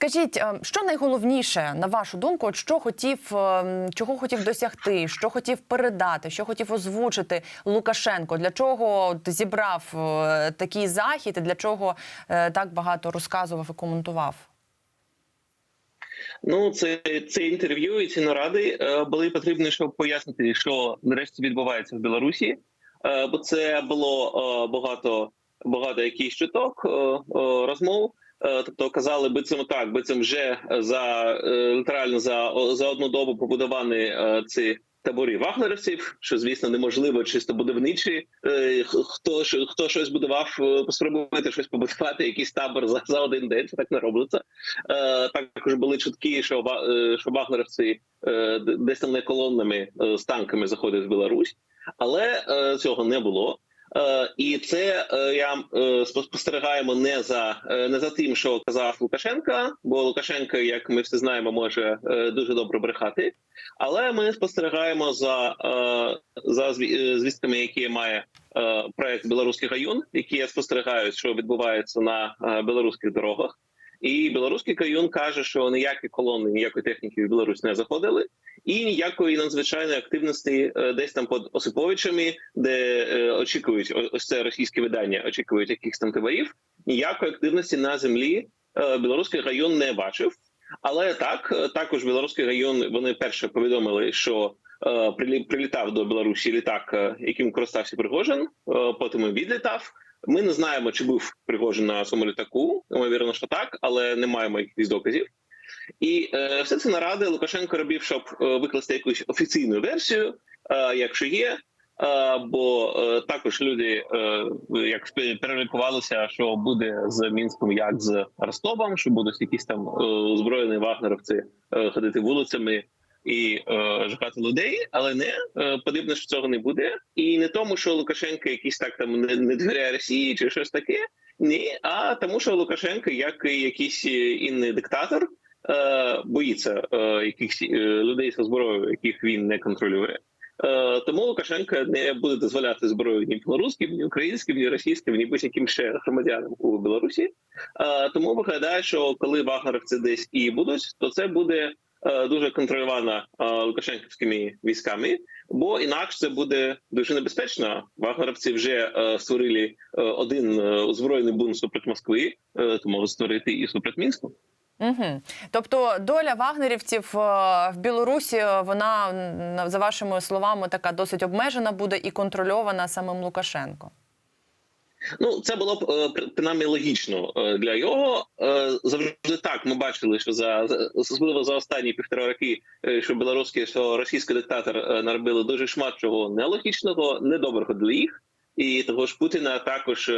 Скажіть, е, що найголовніше на вашу думку, от що хотів, е, чого хотів досягти, що хотів передати, що хотів озвучити Лукашенко? Для чого зібрав е, такий захід і для чого е, так багато розказував і коментував? Ну, це це інтерв'ю і ці наради е, були потрібні, щоб пояснити, що нарешті відбувається в Білорусі, бо це було багато багато якихось чуток розмов. Е, Тобто казали би цим так, би цим вже за е, літерально за, за одну добу побудовані е, ці табори вагнерівців, що звісно неможливо чисто будівничі. Е, Хто хто щось будував, е, спробувати щось побудувати, якийсь табор за, за один день. Це так не робиться. Е, Також були чутки, що е, що вагнерівці е, десь там не колоннами е, з танками заходять в Білорусь, але е, цього не було. Е, І це е, я е, спостерігаємо не за не за тим, що казав Лукашенка, бо Лукашенко, як ми всі знаємо, може дуже добре брехати. Але ми спостерігаємо за, за зві- звістками, які має проект Білоруський район, які спостерігають, що відбувається на білоруських дорогах. І білоруський каюн каже, що ніякі колони, ніякої техніки в Білорусь не заходили, і ніякої надзвичайної активності е, десь там під Осиповичами, де е, очікують ось це російське видання, очікують якихось там таборів. Ніякої активності на землі е, білоруський район не бачив. Але так також білоруський район вони перше повідомили, що е, прилітав до Білорусі літак, яким користався Пригожин. е, Потім відлітав. Ми не знаємо, чи був Пригожин на цьому літаку. Ймовірно, що так, але не маємо якихось доказів. І е, все це наради Лукашенко робив, щоб е, викласти якусь офіційну версію, е, якщо є. Е, бо е, також люди як перелікувалися, що буде з мінськом, як з Ростовом, що будуть якісь там озброєні вагнеровці ходити вулицями і жахати людей, але не подібно, що цього не буде, і не тому, що Лукашенко якийсь так там не, не довіряє Росії чи щось таке. Ні, а тому, що Лукашенко, як і якийсь інний диктатор, е, боїться е, якихось е, людей зі зброєю, яких він не контролює. Е, Тому Лукашенко не буде дозволяти зброю ні білоруським, ні українським, ні російським, ні будь-яким ще громадянам у Білорусі. Е, Тому виглядає, що коли вагнерівці десь і будуть, то це буде е, дуже контрольована е, лукашенківськими військами, бо інакше це буде дуже небезпечно. Вагнерівці вже створили один озброєний бунт супроти Москви, то можуть створити і супроти Мінську. Угу. Тобто доля вагнерівців е, в Білорусі е, вона за вашими словами така досить обмежена буде і контрольована самим Лукашенко. Ну, це було б е, при- принаймні логічно для його. Завжди так ми бачили, що за особливо за останні півтора роки, що білоруський, що російський диктатор наробили дуже шмат чого нелогічного, недоброго для їх, і того ж Путіна також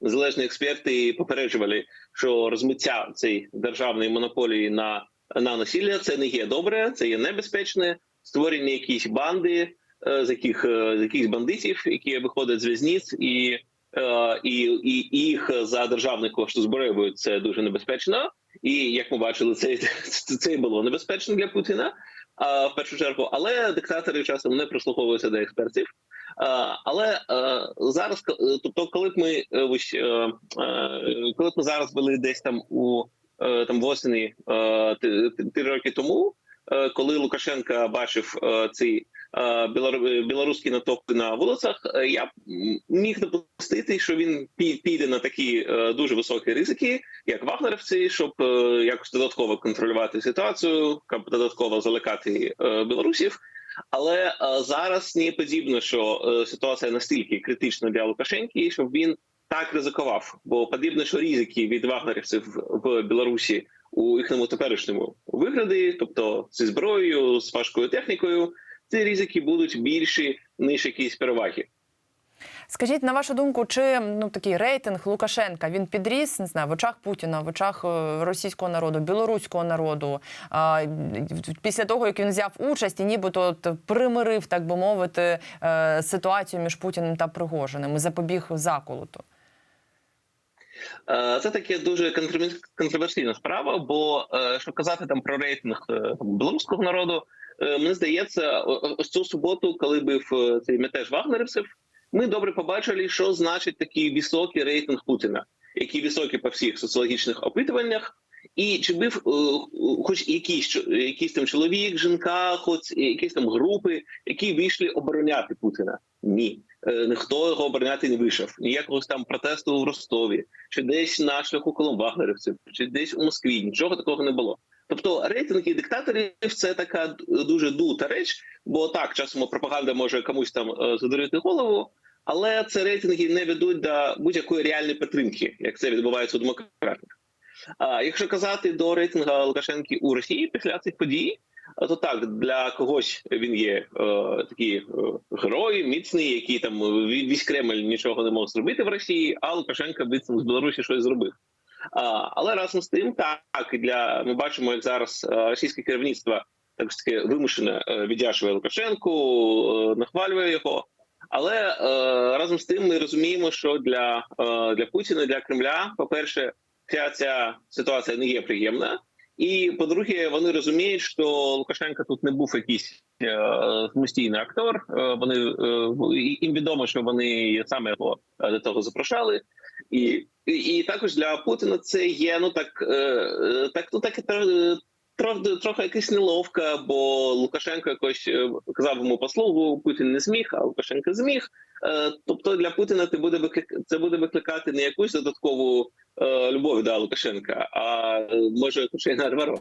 незалежні експерти попереджували, що розмиття цієї державної монополії на, на насилля це не є добре, це є небезпечне. Створення якісь банди, е, з яких е, з якихось бандитів, які виходять з в'язниць і. Е, і, і, їх за державний кошт зброюють, це дуже небезпечно. І як ми бачили, це, це було небезпечно для Путіна а, в першу чергу. Але диктатори часом не прислуховуються до експертів. А, але е, зараз, е, тобто, коли б ми е, е, е, коли б ми зараз були десь там у е, там е, т- три роки тому, е, коли Лукашенка бачив е, ці е, білоруські натовпи на вулицях, е, я міг допустити, що він пі- піде на такі е, дуже високі ризики, як вагнерівці, щоб е, якось додатково контролювати ситуацію, додатково залякати е, білорусів. Але е, зараз не подібно, що е, ситуація настільки критична для Лукашенки, щоб він так ризикував. Бо подібно, що ризики від вагнерівців в Білорусі у їхньому теперішньому вигляді, тобто зі зброєю, з важкою технікою, ці ризики будуть більші ніж якісь переваги. Скажіть, на вашу думку, чи ну такий рейтинг Лукашенка він підріс не знаю в очах Путіна, в очах е, російського народу, білоруського народу а, після того, як він взяв участь і нібито от примирив, так би мовити, е, ситуацію між Путіним та Пригожиним і запобіг заколоту? Е, Це таке дуже контроверсійна справа. Бо що казати там про рейтинг білоруського народу, мені здається, ось цю суботу, коли був е, цей мятеж вагнерівців, ми добре побачили, що значить такий високий рейтинг Путіна, який високий по всіх соціологічних опитуваннях, І чи був е, хоч якийсь якийсь там чоловік, жінка, хоч якісь там групи, які вийшли обороняти Путіна? Ні, Е, ніхто його обороняти не вийшов. Ніякого там протесту в Ростові, чи десь на шляху колобагнерівців, чи десь у Москві. Нічого такого не було. Тобто рейтинги диктаторів це така дуже дута реч, бо так часом пропаганда може комусь там е, задурити голову, але це рейтинги не ведуть до будь-якої реальної підтримки, як це відбувається у демократів. А якщо казати до рейтинга Лукашенки у Росії після цих подій, то так для когось він є е, такий е, герой, міцний, який там е, весь Кремль нічого не мог зробити в Росії, а Лукашенко вицем з Білорусі щось зробив. А, але разом з тим, так і для ми бачимо, як зараз е, російське керівництво так таки вимушено е, віддячує Лукашенку, нахвалює його. Але е, разом з тим ми розуміємо, що для, е, для Путіна, для Кремля, по-перше, ця, ця ситуація не є приємна. І по-друге, вони розуміють, що Лукашенко тут не був якийсь е, самостійний актор. Е, вони е, їм відомо, що вони саме його е, до того запрошали. І, і, і також для Путіна це є ну так, е, е, так ну так е, трохи трохи якась неловка, бо Лукашенко якось е, казав йому послугу, Путін не зміг, а Лукашенко зміг. Е, Тобто для Путіна це буде виклик... це буде викликати не якусь додаткову е, любов до Лукашенка, а може ще й наоборот.